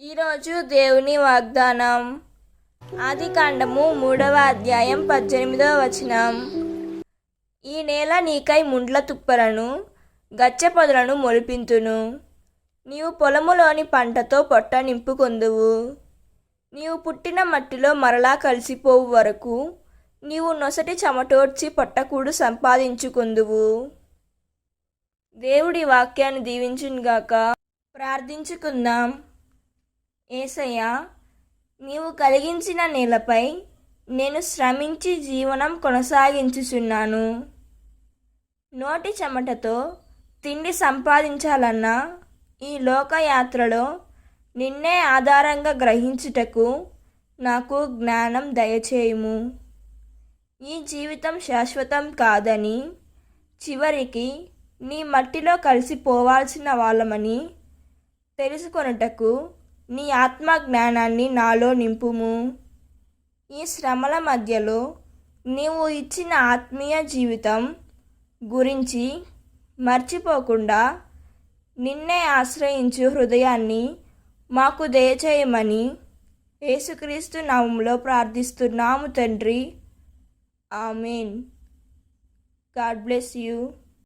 ఈరోజు దేవుని వాగ్దానం. ఆది కాండము మూడవ అధ్యాయం పద్దెనిమిదవ వచనం. ఈ నేల నీకై ముండ్ల తుప్పలను గచ్చపొదలను మొలిపింతును. నీవు పొలములోని పంటతో పొట్ట నింపుకొందువు. నీవు పుట్టిన మట్టిలో మరలా కలిసిపోవు వరకు నీవు నొసటి చెమటోడ్చి పొట్టకూడు సంపాదించుకుందువు. దేవుడి వాక్యాన్ని దీవించునుగాక. ప్రార్థించుకుందాం. ఏసయ్యా నీవు కలిగించిన నేలపై నేను శ్రమించి జీవనం కొనసాగించుచున్నాను. నోటి చెమటతో తిండి సంపాదించాలన్నా ఈ లోకయాత్రలో నిన్నే ఆధారంగా గ్రహించుటకు నాకు జ్ఞానం దయచేయుము. ఈ జీవితం శాశ్వతం కాదని చివరికి నీ మట్టిలో కలిసిపోవాల్సిన వాళ్ళమని తెలుసుకొనుటకు నీ ఆత్మ జ్ఞానాన్ని నాలో నింపుము. ఈ శ్రమల మధ్యలో నీవు ఇచ్చిన ఆత్మీయ జీవితం గురించి మర్చిపోకుండా నిన్నే ఆశ్రయించు హృదయాన్ని మాకు దయచేయమని యేసుక్రీస్తు నామంలో ప్రార్థిస్తున్నాము తండ్రి. ఆమెన్. God bless you.